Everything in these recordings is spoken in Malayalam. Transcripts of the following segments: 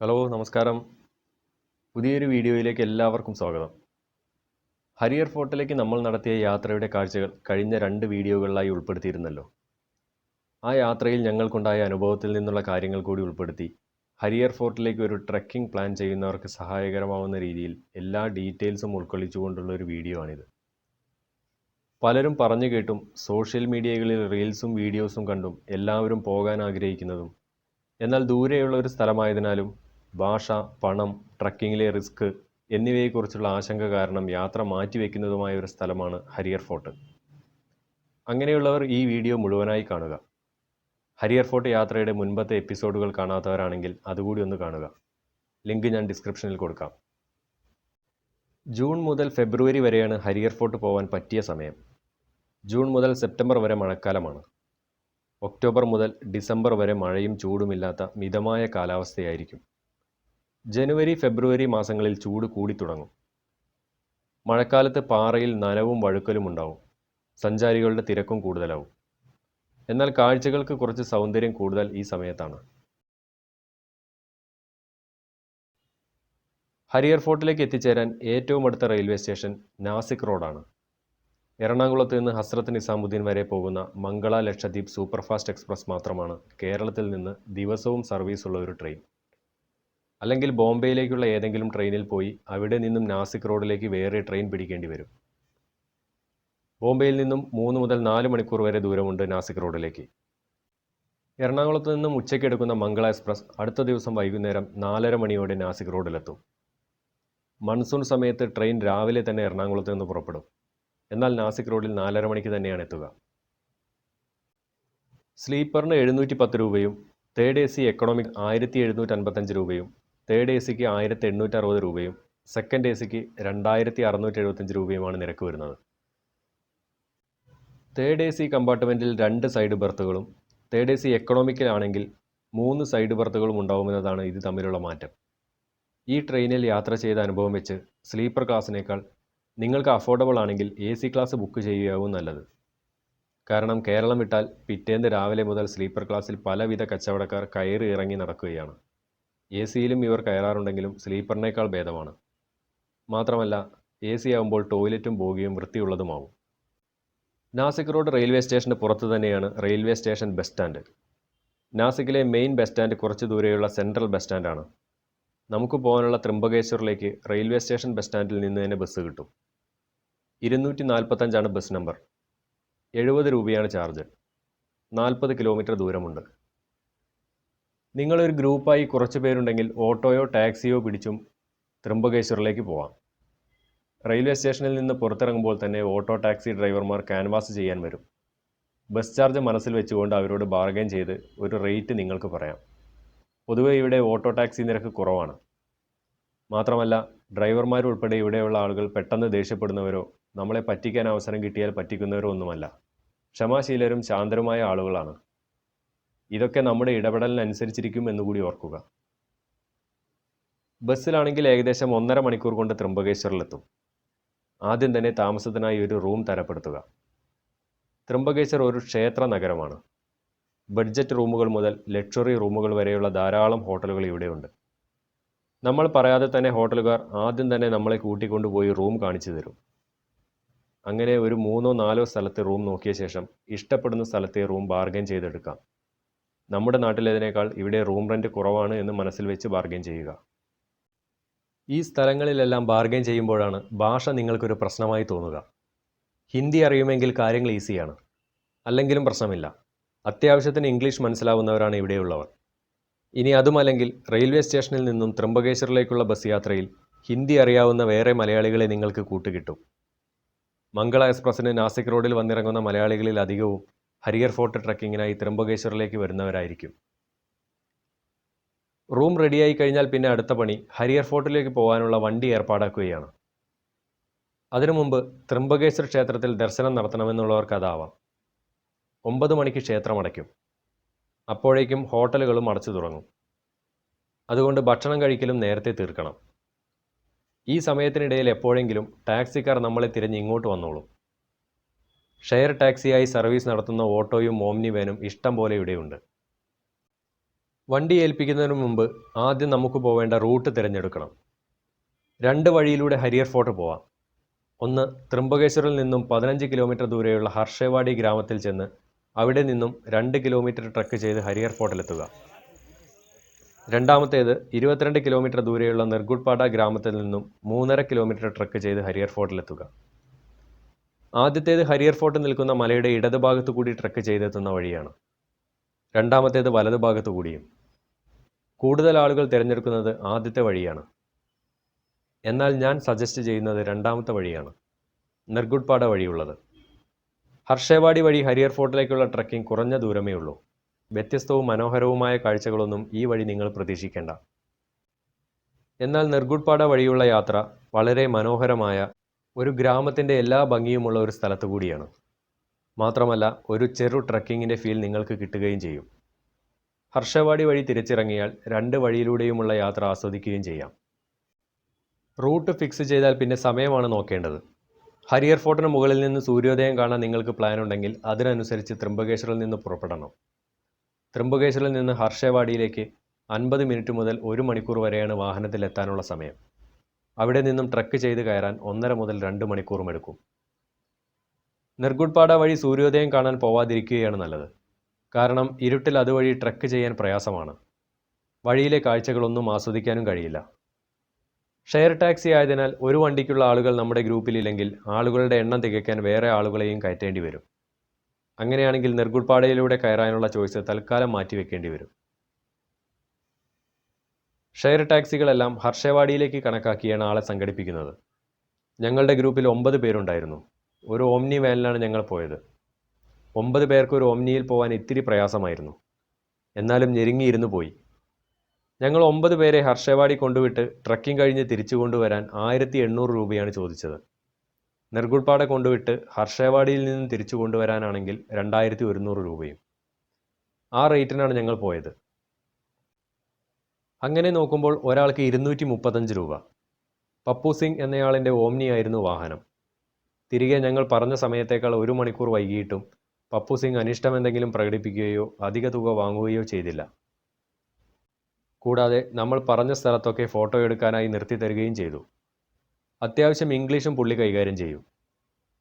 ഹലോ നമസ്കാരം. പുതിയൊരു വീഡിയോയിലേക്ക് എല്ലാവർക്കും സ്വാഗതം. ഹരിയർ ഫോർട്ടിലേക്ക് നമ്മൾ നടത്തിയ യാത്രയുടെ കാഴ്ചകൾ കഴിഞ്ഞ രണ്ട് വീഡിയോകളിലായി ഉൾപ്പെടുത്തിയിരുന്നല്ലോ. ആ യാത്രയിൽ ഞങ്ങൾക്കുണ്ടായ അനുഭവത്തിൽ നിന്നുള്ള കാര്യങ്ങൾ കൂടി ഉൾപ്പെടുത്തി ഹരിയർ ഫോർട്ടിലേക്ക് ഒരു ട്രക്കിംഗ് പ്ലാൻ ചെയ്യുന്നവർക്ക് സഹായകരമാവുന്ന രീതിയിൽ എല്ലാ ഡീറ്റെയിൽസും ഉൾക്കൊള്ളിച്ചുകൊണ്ടുള്ള ഒരു വീഡിയോ ആണിത് പലരും പറഞ്ഞു കേട്ടും സോഷ്യൽ മീഡിയകളിൽ റീൽസും വീഡിയോസും കണ്ടും എല്ലാവരും പോകാൻ ആഗ്രഹിക്കുന്നതും എന്നാൽ ദൂരെയുള്ള ഒരു സ്ഥലമായതിനാലും ഭാഷ പണം ട്രക്കിങ്ങിലെ റിസ്ക് എന്നിവയെക്കുറിച്ചുള്ള ആശങ്ക കാരണം യാത്ര മാറ്റിവെക്കുന്നതുമായ ഒരു സ്ഥലമാണ് ഹരിയർ ഫോർട്ട്. അങ്ങനെയുള്ളവർ ഈ വീഡിയോ മുഴുവനായി കാണുക. ഹരിയർ ഫോർട്ട് യാത്രയുടെ മുൻപത്തെ എപ്പിസോഡുകൾ കാണാത്തവരാണെങ്കിൽ അതുകൂടി ഒന്ന് കാണുക. ലിങ്ക് ഞാൻ ഡിസ്ക്രിപ്ഷനിൽ കൊടുക്കാം. ജൂൺ മുതൽ ഫെബ്രുവരി വരെയാണ് ഹരിയർ ഫോർട്ട് പോകാൻ പറ്റിയ സമയം. ജൂൺ മുതൽ സെപ്റ്റംബർ വരെ മഴക്കാലമാണ്. ഒക്ടോബർ മുതൽ ഡിസംബർ വരെ മഴയും ചൂടുമില്ലാത്ത മിതമായ കാലാവസ്ഥയായിരിക്കും. ജനുവരി ഫെബ്രുവരി മാസങ്ങളിൽ ചൂട് കൂടിത്തുടങ്ങും മഴക്കാലത്ത് പാറയിൽ നനവും വഴുക്കലും ഉണ്ടാവും. സഞ്ചാരികളുടെ തിരക്കും കൂടുതലാവും. എന്നാൽ കാഴ്ചകൾക്ക് കുറച്ച് സൗന്ദര്യം കൂടുതൽ ഈ സമയത്താണ്. ഹരിയർ ഫോർട്ടിലേക്ക് എത്തിച്ചേരാൻ ഏറ്റവും അടുത്ത റെയിൽവേ സ്റ്റേഷൻ നാസിക് റോഡാണ്. എറണാകുളത്ത് നിന്ന് ഹസ്രത്ത് നിസാമുദ്ദീൻ വരെ പോകുന്ന മംഗള ലക്ഷദ്വീപ് സൂപ്പർഫാസ്റ്റ് എക്സ്പ്രസ് മാത്രമാണ് കേരളത്തിൽ നിന്ന് ദിവസവും സർവീസുള്ള ഒരു ട്രെയിൻ. അല്ലെങ്കിൽ ബോംബെയിലേക്കുള്ള ഏതെങ്കിലും ട്രെയിനിൽ പോയി അവിടെ നിന്നും നാസിക് റോഡിലേക്ക് വേറെ ട്രെയിൻ പിടിക്കേണ്ടി വരും. ബോംബെയിൽ നിന്നും മൂന്ന് മുതൽ നാല് മണിക്കൂർ വരെ ദൂരമുണ്ട് നാസിക് റോഡിലേക്ക്. എറണാകുളത്ത് നിന്നും ഉച്ചയ്ക്ക് എടുക്കുന്ന മംഗള എക്സ്പ്രസ് അടുത്ത ദിവസം വൈകുന്നേരം നാലര മണിയോടെ നാസിക് റോഡിലെത്തും. മൺസൂൺ സമയത്ത് ട്രെയിൻ രാവിലെ തന്നെ എറണാകുളത്ത് നിന്ന് പുറപ്പെടും. എന്നാൽ നാസിക് റോഡിൽ നാലര മണിക്ക് തന്നെയാണ് എത്തുക. സ്ലീപ്പറിന് എഴുന്നൂറ്റി പത്ത് രൂപയും തേർഡ് എ സി എക്കണോമിക് ആയിരത്തി എഴുന്നൂറ്റി അൻപത്തഞ്ച് രൂപയും തേർഡ് എ സിക്ക് ആയിരത്തി എണ്ണൂറ്റി അറുപത് രൂപയും സെക്കൻഡ് എ സിക്ക് രണ്ടായിരത്തി അറുന്നൂറ്റി എഴുപത്തഞ്ച് രൂപയുമാണ് നിരക്ക് വരുന്നത്. തേർഡ് എ സി കമ്പാർട്ട്മെന്റിൽ രണ്ട് സൈഡ് ബർത്തുകളും തേർഡ് എ സി എക്കണോമിക്കലാണെങ്കിൽ മൂന്ന് സൈഡ് ബർത്തുകളും ഉണ്ടാവുമെന്നതാണ് ഇത് തമ്മിലുള്ള മാറ്റം. ഈ ട്രെയിനിൽ യാത്ര ചെയ്ത അനുഭവം വെച്ച് സ്ലീപ്പർ ക്ലാസ്സിനേക്കാൾ നിങ്ങൾക്ക് അഫോർഡബിൾ ആണെങ്കിൽ എ സി ക്ലാസ് ബുക്ക് ചെയ്യുകയാവും നല്ലത്. കാരണം കേരളം വിട്ടാൽ പിറ്റേന്ന് രാവിലെ മുതൽ സ്ലീപ്പർ ക്ലാസ്സിൽ പലവിധ കച്ചവടക്കാർ കയറി ഇറങ്ങി നടക്കുകയാണ്. എ സിയിലും ഇവർ കയറാറുണ്ടെങ്കിലും സ്ലീപ്പറിനേക്കാൾ ഭേദമാണ്. മാത്രമല്ല എ സി ആവുമ്പോൾ ടോയ്ലറ്റും ബോഗിയും വൃത്തിയുള്ളതുമാവും. നാസിക് റോഡ് റെയിൽവേ സ്റ്റേഷന് പുറത്ത് തന്നെയാണ് റെയിൽവേ സ്റ്റേഷൻ ബസ് സ്റ്റാൻഡ്. നാസിക്കിലെ മെയിൻ ബസ് സ്റ്റാൻഡ് കുറച്ച് ദൂരെയുള്ള സെൻട്രൽ ബസ് സ്റ്റാൻഡാണ്. നമുക്ക് പോകാനുള്ള ത്രിംബകേശ്വറിലേക്ക് റെയിൽവേ സ്റ്റേഷൻ ബസ് സ്റ്റാൻഡിൽ നിന്ന് തന്നെ ബസ് കിട്ടും. ഇരുന്നൂറ്റി നാൽപ്പത്തഞ്ചാണ് ബസ് നമ്പർ. എഴുപത് രൂപയാണ് ചാർജ്. നാൽപ്പത് കിലോമീറ്റർ ദൂരമുണ്ട്. നിങ്ങളൊരു ഗ്രൂപ്പായി കുറച്ച് പേരുണ്ടെങ്കിൽ ഓട്ടോയോ ടാക്സിയോ പിടിച്ചും ത്രിംബകേശ്വറിലേക്ക് പോവാം. റെയിൽവേ സ്റ്റേഷനിൽ നിന്ന് പുറത്തിറങ്ങുമ്പോൾ തന്നെ ഓട്ടോ ടാക്സി ഡ്രൈവർമാർ ക്യാൻവാസ് ചെയ്യാൻ വരും. ബസ് ചാർജ് മനസ്സിൽ വെച്ചുകൊണ്ട് അവരോട് ബാർഗെയിൻ ചെയ്ത് ഒരു റേറ്റ് നിങ്ങൾക്ക് പറയാം. പൊതുവേ ഇവിടെ ഓട്ടോ ടാക്സി നിരക്ക് കുറവാണ്. മാത്രമല്ല ഡ്രൈവർമാരുൾപ്പെടെ ഇവിടെയുള്ള ആളുകൾ പെട്ടെന്ന് ദേഷ്യപ്പെടുന്നവരോ നമ്മളെ പറ്റിക്കാൻ അവസരം കിട്ടിയാൽ പറ്റിക്കുന്നവരോ ഒന്നുമല്ല. ക്ഷമാശീലരും ശാന്തരുമായ ആളുകളാണ്. ഇതൊക്കെ നമ്മുടെ ഇടപെടലിനനുസരിച്ചിരിക്കും എന്നുകൂടി ഓർക്കുക. ബസ്സിലാണെങ്കിൽ ഏകദേശം ഒന്നര മണിക്കൂർ കൊണ്ട് ത്രിംബകേശ്വറിലെത്തും ആദ്യം തന്നെ താമസത്തിനായി ഒരു റൂം തരപ്പെടുത്തുക. ത്രിംബകേശ്വർ ഒരു ക്ഷേത്ര നഗരമാണ്. ബഡ്ജറ്റ് റൂമുകൾ മുതൽ ലക്ഷറി റൂമുകൾ വരെയുള്ള ധാരാളം ഹോട്ടലുകൾ ഇവിടെയുണ്ട്. നമ്മൾ പറയാതെ തന്നെ ഹോട്ടലുകാർ ആദ്യം തന്നെ നമ്മളെ കൂട്ടിക്കൊണ്ടുപോയി റൂം കാണിച്ചു തരും. അങ്ങനെ ഒരു മൂന്നോ നാലോ സ്ഥലത്ത് റൂം നോക്കിയ ശേഷം ഇഷ്ടപ്പെടുന്ന സ്ഥലത്തെ റൂം ബാർഗൈൻ ചെയ്തെടുക്കാം. നമ്മുടെ നാട്ടിലേതിനേക്കാൾ ഇവിടെ റൂം റെന്റ് കുറവാണ് എന്ന് മനസ്സിൽ വെച്ച് ബാർഗൈൻ ചെയ്യുക. ഈ സ്ഥലങ്ങളിലെല്ലാം ബാർഗൈൻ ചെയ്യുമ്പോഴാണ് ഭാഷ നിങ്ങൾക്കൊരു പ്രശ്നമായി തോന്നുക. ഹിന്ദി അറിയുമെങ്കിൽ കാര്യങ്ങൾ ഈസിയാണ്. അല്ലെങ്കിലും പ്രശ്നമില്ല. അത്യാവശ്യത്തിന് ഇംഗ്ലീഷ് മനസ്സിലാവുന്നവരാണ് ഇവിടെയുള്ളവർ. ഇനി അതുമല്ലെങ്കിൽ റെയിൽവേ സ്റ്റേഷനിൽ നിന്നും ത്രംബകേശ്വറിലേക്കുള്ള ബസ് യാത്രയിൽ ഹിന്ദി അറിയാവുന്ന വേറെ മലയാളികളെ നിങ്ങൾക്ക് കൂട്ടുകിട്ടും. മംഗള എക്സ്പ്രസ്സിന് നാസിക് റോഡിൽ വന്നിറങ്ങുന്ന മലയാളികളിൽ അധികവും ഹരിയർ ഫോർട്ട് ട്രക്കിങ്ങിനായി ത്രിമ്പകേശ്വറിലേക്ക് വരുന്നവരായിരിക്കും. റൂം റെഡിയായി കഴിഞ്ഞാൽ പിന്നെ അടുത്ത പണി ഹരിയർ ഫോർട്ടിലേക്ക് പോകാനുള്ള വണ്ടി ഏർപ്പാടാക്കുകയാണ്. അതിനു മുമ്പ് ത്രിമ്പകേശ്വര ക്ഷേത്രത്തിൽ ദർശനം നടത്തണമെന്നുള്ളവർക്ക് അതാവാം. ഒമ്പത് മണിക്ക് ക്ഷേത്രം അടയ്ക്കും. അപ്പോഴേക്കും ഹോട്ടലുകളും അടച്ചു തുടങ്ങും. അതുകൊണ്ട് ഭക്ഷണം കഴിക്കലും നേരത്തെ തീർക്കണം. ഈ സമയത്തിനിടയിൽ എപ്പോഴെങ്കിലും ടാക്സിക്കാർ നമ്മളെ തിരഞ്ഞ് ഇങ്ങോട്ട് വന്നോളും. ഷെയർ ടാക്സിയായി സർവീസ് നടത്തുന്ന ഓട്ടോയും ഓംനി വാനും ഇഷ്ടം പോലെ ഇവിടെയുണ്ട്. വണ്ടി ഏൽപ്പിക്കുന്നതിന് മുമ്പ് ആദ്യം നമുക്ക് പോവേണ്ട റൂട്ട് തിരഞ്ഞെടുക്കണം. രണ്ട് വഴിയിലൂടെ ഹരിയർ ഫോർട്ട് പോവാം. ഒന്ന് ത്രിംബകേശ്വറിൽ നിന്നും പതിനഞ്ച് കിലോമീറ്റർ ദൂരെയുള്ള ഹർഷേവാടി ഗ്രാമത്തിൽ ചെന്ന് അവിടെ നിന്നും രണ്ട് കിലോമീറ്റർ ട്രക്ക് ചെയ്ത് ഹരിയർ ഫോർട്ടിലെത്തുക. രണ്ടാമത്തേത് ഇരുപത്തിരണ്ട് കിലോമീറ്റർ ദൂരെയുള്ള നിർഗുഡ്പാട ഗ്രാമത്തിൽ നിന്നും മൂന്നര കിലോമീറ്റർ ട്രക്ക് ചെയ്ത് ഹരിയർ ഫോർട്ടിലെത്തുക. ആദ്യത്തേത് ഹരിയർ ഫോർട്ട് നിൽക്കുന്ന മലയുടെ ഇടതുഭാഗത്തു കൂടി ട്രക്ക് ചെയ്തെത്തുന്ന വഴിയാണ്. രണ്ടാമത്തേത് വലതുഭാഗത്തു കൂടിയും. കൂടുതൽ ആളുകൾ തിരഞ്ഞെടുക്കുന്നത് ആദ്യത്തെ വഴിയാണ്. എന്നാൽ ഞാൻ സജസ്റ്റ് ചെയ്യുന്നത് രണ്ടാമത്തെ വഴിയാണ്. നിർഗുഡ്പാട വഴിയുള്ളത്. ഹർഷേവാടി വഴി ഹരിയർ ഫോർട്ടിലേക്കുള്ള ട്രക്കിംഗ് കുറഞ്ഞ ദൂരമേ ഉള്ളൂ. വ്യത്യസ്തവും മനോഹരവുമായ കാഴ്ചകളൊന്നും ഈ വഴി നിങ്ങൾ പ്രതീക്ഷിക്കേണ്ട. എന്നാൽ നിർഗുഡ്പാട വഴിയുള്ള യാത്ര വളരെ മനോഹരമായ ഒരു ഗ്രാമത്തിന്റെ എല്ലാ ഭംഗിയുമുള്ള ഒരു സ്ഥലത്ത് കൂടിയാണ്. മാത്രമല്ല ഒരു ചെറു ട്രക്കിങ്ങിന്റെ ഫീൽ നിങ്ങൾക്ക് കിട്ടുകയും ചെയ്യും. ഹർഷവാടി വഴി തിരിച്ചിറങ്ങിയാൽ രണ്ട് വഴിയിലൂടെയുമുള്ള യാത്ര ആസ്വദിക്കുകയും ചെയ്യാം. റൂട്ട് ഫിക്സ് ചെയ്താൽ പിന്നെ സമയമാണ് നോക്കേണ്ടത്. ഹരിയർ ഫോർട്ടിന് മുകളിൽ നിന്ന് സൂര്യോദയം കാണാൻ നിങ്ങൾക്ക് പ്ലാൻ ഉണ്ടെങ്കിൽ അതിനനുസരിച്ച് ത്രിംബകേശ്വറിൽ നിന്ന് പുറപ്പെടണം. ത്രിംബകേശ്വറിൽ നിന്ന് ഹർഷവാടിയിലേക്ക് അൻപത് മിനിറ്റ് മുതൽ ഒരു മണിക്കൂർ വരെയാണ് വാഹനത്തിൽ എത്താനുള്ള സമയം. അവിടെ നിന്നും ട്രക്ക് ചെയ്ത് കയറാൻ ഒന്നര മുതൽ രണ്ട് മണിക്കൂറും എടുക്കും. നിർഗുഡ്പാട വഴി സൂര്യോദയം കാണാൻ പോവാതിരിക്കുകയാണ് നല്ലത്. കാരണം ഇരുട്ടിൽ അതുവഴി ട്രക്ക് ചെയ്യാൻ പ്രയാസമാണ്. വഴിയിലെ കാഴ്ചകളൊന്നും ആസ്വദിക്കാനും കഴിയില്ല. ഷെയർ ടാക്സി ആയതിനാൽ ഒരു വണ്ടിക്കുള്ള ആളുകൾ നമ്മുടെ ഗ്രൂപ്പിലില്ലെങ്കിൽ ആളുകളുടെ എണ്ണം തികയ്ക്കാൻ വേറെ ആളുകളെയും കയറ്റേണ്ടി വരും. അങ്ങനെയാണെങ്കിൽ നിർഗുഡ്പാടയിലൂടെ കയറാനുള്ള ചോയ്സ് തൽക്കാലം മാറ്റിവെക്കേണ്ടി വരും. ഷെയർ ടാക്സികളെല്ലാം ഹർഷവാടിയിലേക്ക് കണക്കാക്കിയാണ് ആളെ സംഘടിപ്പിക്കുന്നത്. ഞങ്ങളുടെ ഗ്രൂപ്പിൽ ഒമ്പത് പേരുണ്ടായിരുന്നു. ഒരു ഓംനി വാനിലാണ് ഞങ്ങൾ പോയത്. ഒമ്പത് പേർക്ക് ഒരു ഓംനിയിൽ പോകാൻ ഇത്തിരി പ്രയാസമായിരുന്നു. എന്നാലും ഞെരുങ്ങിയിരുന്നു പോയി. ഞങ്ങൾ ഒമ്പത് പേരെ ഹർഷവാടി കൊണ്ടുവിട്ട് ട്രക്കിംഗ് കഴിഞ്ഞ് തിരിച്ചു കൊണ്ടുവരാൻ ആയിരത്തി എണ്ണൂറ് രൂപയാണ് ചോദിച്ചത്. നിർഗുൾപ്പാടെ കൊണ്ടുവിട്ട് ഹർഷവാടിയിൽ നിന്നും തിരിച്ചു കൊണ്ടുവരാനാണെങ്കിൽ രണ്ടായിരത്തി ഒരുന്നൂറ് രൂപയും. ആ റേറ്റിനാണ് ഞങ്ങൾ പോയത്. അങ്ങനെ നോക്കുമ്പോൾ ഒരാൾക്ക് ഇരുന്നൂറ്റി മുപ്പത്തഞ്ച് രൂപ. പപ്പു സിംഗ് എന്നയാളിന്റെ ഓംനിയായിരുന്നു വാഹനം. തിരികെ ഞങ്ങൾ പറഞ്ഞ സമയത്തേക്കാൾ ഒരു മണിക്കൂർ വൈകിയിട്ടും പപ്പു സിംഗ് അനിഷ്ടം എന്തെങ്കിലും പ്രകടിപ്പിക്കുകയോ അധിക തുക വാങ്ങുകയോ ചെയ്തില്ല. കൂടാതെ നമ്മൾ പറഞ്ഞ സ്ഥലത്തൊക്കെ ഫോട്ടോ എടുക്കാനായി നിർത്തി തരികയും ചെയ്തു. അത്യാവശ്യം ഇംഗ്ലീഷും പുള്ളി കൈകാര്യം ചെയ്യും.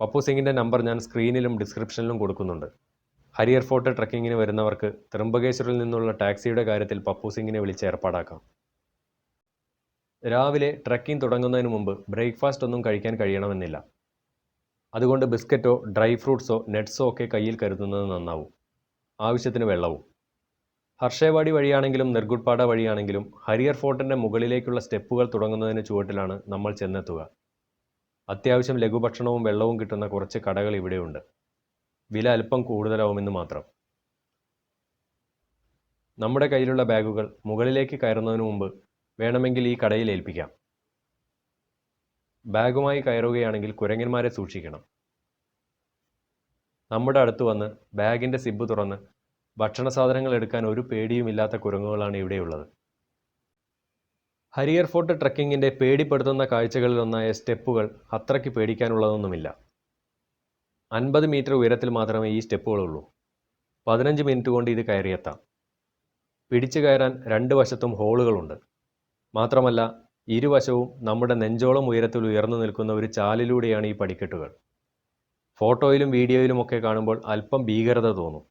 പപ്പു സിംഗിന്റെ നമ്പർ ഞാൻ സ്ക്രീനിലും ഡിസ്ക്രിപ്ഷനിലും കൊടുക്കുന്നുണ്ട്. ഹരിയർ ഫോർട്ട് ട്രക്കിങ്ങിന് വരുന്നവർക്ക് ത്രിംബകേശ്വറിൽ നിന്നുള്ള ടാക്സിയുടെ കാര്യത്തിൽ പപ്പു സിംഗിനെ വിളിച്ച് ഏർപ്പാടാക്കാം. രാവിലെ ട്രക്കിംഗ് തുടങ്ങുന്നതിന് മുമ്പ് ബ്രേക്ക്ഫാസ്റ്റ് ഒന്നും കഴിക്കാൻ കഴിയണമെന്നില്ല. അതുകൊണ്ട് ബിസ്ക്കറ്റോ ഡ്രൈ ഫ്രൂട്ട്സോ നട്ട്സോ ഒക്കെ കയ്യിൽ കരുതുന്നത് നന്നാവും. ആവശ്യത്തിന് വെള്ളവും. ഹർഷേവാടി വഴിയാണെങ്കിലും നിർഗുഡ്പാട വഴിയാണെങ്കിലും ഹരിയർ ഫോർട്ടിന്റെ മുകളിലേക്കുള്ള സ്റ്റെപ്പുകൾ തുടങ്ങുന്നതിന് ചുവട്ടിലാണ് നമ്മൾ ചെന്നെത്തുക. അത്യാവശ്യം ലഘുഭക്ഷണവും വെള്ളവും കിട്ടുന്ന കുറച്ച് കടകൾ ഇവിടെയുണ്ട്. വില അല്പം കൂടുതലാവുമെന്ന് മാത്രം. നമ്മുടെ കയ്യിലുള്ള ബാഗുകൾ മുകളിലേക്ക് കയറുന്നതിന് മുമ്പ് വേണമെങ്കിൽ ഈ കടയിൽ ഏൽപ്പിക്കാം. ബാഗുമായി കയറുകയാണെങ്കിൽ കുരങ്ങന്മാരെ സൂക്ഷിക്കണം. നമ്മുടെ അടുത്ത് വന്ന് ബാഗിന്റെ സിബ് തുറന്ന് ഭക്ഷണ സാധനങ്ങൾ എടുക്കാൻ ഒരു പേടിയുമില്ലാത്ത കുരങ്ങുകളാണ് ഇവിടെയുള്ളത്. ഹരിയർ ഫോർട്ട് ട്രക്കിങ്ങിന്റെ പേടിപ്പെടുത്തുന്ന കാഴ്ചകളിലൊന്നായ സ്റ്റെപ്പുകൾ അത്രയ്ക്ക് പേടിക്കാനുള്ളതൊന്നുമില്ല. അൻപത് മീറ്റർ ഉയരത്തിൽ മാത്രമേ ഈ സ്റ്റെപ്പുകളുള്ളൂ. പതിനഞ്ച് മിനിറ്റ് കൊണ്ട് ഇത് കയറിയെത്താം. പിടിച്ചു കയറാൻ രണ്ട് വശത്തും ഹോളുകളുണ്ട്. മാത്രമല്ല ഇരുവശവും നമ്മുടെ നെഞ്ചോളം ഉയരത്തിൽ ഉയർന്നു നിൽക്കുന്ന ഒരു ചാലിലൂടെയാണ് ഈ പടിക്കെട്ടുകൾ. ഫോട്ടോയിലും വീഡിയോയിലുമൊക്കെ കാണുമ്പോൾ അല്പം ഭീകരത തോന്നും.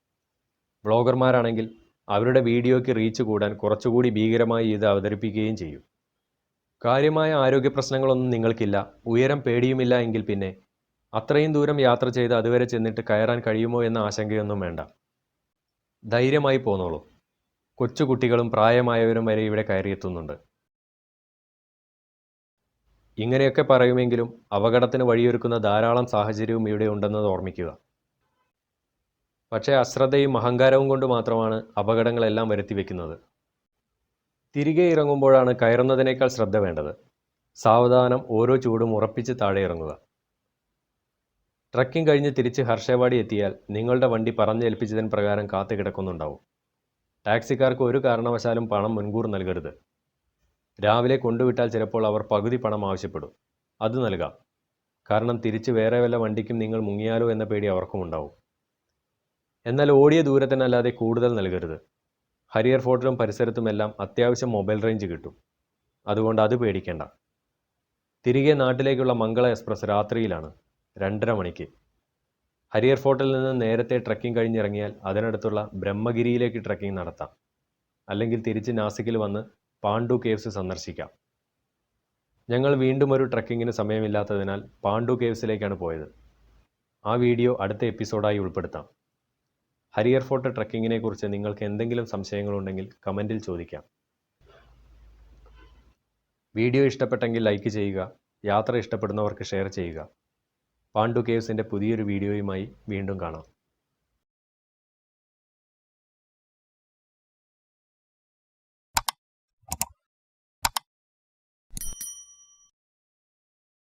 വ്ളോഗർമാരാണെങ്കിൽ അവരുടെ വീഡിയോയ്ക്ക് റീച്ച് കൂടാൻ കുറച്ചുകൂടി ഭീകരമായി ഇത് അവതരിപ്പിക്കുകയും ചെയ്യും. കാര്യമായ ആരോഗ്യ പ്രശ്നങ്ങളൊന്നും നിങ്ങൾക്കില്ല. ഉയരം പേടിയുമില്ല എങ്കിൽ പിന്നെ അത്രയും ദൂരം യാത്ര ചെയ്ത് അതുവരെ ചെന്നിട്ട് കയറാൻ കഴിയുമോ എന്ന ആശങ്കയൊന്നും വേണ്ട. ധൈര്യമായി പോന്നോളൂ. കൊച്ചുകുട്ടികളും പ്രായമായവരും വരെ ഇവിടെ കയറിയെത്തുന്നുണ്ട്. ഇങ്ങനെയൊക്കെ പറയുമെങ്കിലും അപകടത്തിന് വഴിയൊരുക്കുന്ന ധാരാളം സാഹചര്യവും ഇവിടെ ഉണ്ടെന്നത് ഓർമ്മിക്കുക. പക്ഷേ അശ്രദ്ധയും അഹങ്കാരവും കൊണ്ട് മാത്രമാണ് അപകടങ്ങളെല്ലാം വരുത്തി വെക്കുന്നത്. തിരികെ ഇറങ്ങുമ്പോഴാണ് കയറുന്നതിനേക്കാൾ ശ്രദ്ധ വേണ്ടത്. സാവധാനം ഓരോ ചൂടും ഉറപ്പിച്ച് താഴെ ഇറങ്ങുക. ട്രക്കിംഗ് കഴിഞ്ഞ് തിരിച്ച് ഹർഷവാടി എത്തിയാൽ നിങ്ങളുടെ വണ്ടി പറഞ്ഞേൽപ്പിച്ചതിന് പ്രകാരം കാത്തു കിടക്കുന്നുണ്ടാവും. ടാക്സിക്കാർക്ക് ഒരു കാരണവശാലും പണം മുൻകൂർ നൽകരുത്. രാവിലെ കൊണ്ടുവിട്ടാൽ ചിലപ്പോൾ അവർ പകുതി പണം ആവശ്യപ്പെടും. അത് നൽകാം. കാരണം തിരിച്ച് വേറെ വല്ല വണ്ടിക്കും നിങ്ങൾ മുങ്ങിയാലോ എന്ന പേടി അവർക്കും ഉണ്ടാവും. എന്നാൽ ഓടിയ ദൂരത്തിനല്ലാതെ കൂടുതൽ നൽകരുത്. ഹരിയർ ഫോർട്ടിലും പരിസരത്തുമെല്ലാം അത്യാവശ്യം മൊബൈൽ റേഞ്ച് കിട്ടും. അതുകൊണ്ട് അത് പേടിക്കേണ്ട. തിരികെ നാട്ടിലേക്കുള്ള മംഗള എക്സ്പ്രസ് രാത്രിയിലാണ്. രണ്ടര മണിക്ക്. ഹരിയർ ഫോർട്ടിൽ നിന്ന് നേരത്തെ ട്രക്കിംഗ് കഴിഞ്ഞിറങ്ങിയാൽ അതിനടുത്തുള്ള ബ്രഹ്മഗിരിയിലേക്ക് ട്രക്കിംഗ് നടത്താം. അല്ലെങ്കിൽ തിരിച്ച് നാസിക്കിൽ വന്ന് പാണ്ഡു കേവ്സ് സന്ദർശിക്കാം. ഞങ്ങൾ വീണ്ടും ഒരു ട്രക്കിങ്ങിന് സമയമില്ലാത്തതിനാൽ പാണ്ഡു കേവ്സിലേക്കാണ് പോയത്. ആ വീഡിയോ അടുത്ത എപ്പിസോഡായി ഉൾപ്പെടുത്താം. ഹരിയർ ഫോർട്ട് ട്രക്കിങ്ങിനെ കുറിച്ച് നിങ്ങൾക്ക് എന്തെങ്കിലും സംശയങ്ങളുണ്ടെങ്കിൽ കമന്റിൽ ചോദിക്കാം. വീഡിയോ ഇഷ്ടപ്പെട്ടെങ്കിൽ ലൈക്ക് ചെയ്യുക യാത്ര ഇഷ്ടപ്പെടുന്നവർക്ക് ഷെയർ ചെയ്യുക. പാണ്ഡു കേവ്സിന്റെ പുതിയൊരു വീഡിയോയുമായി വീണ്ടും കാണാം.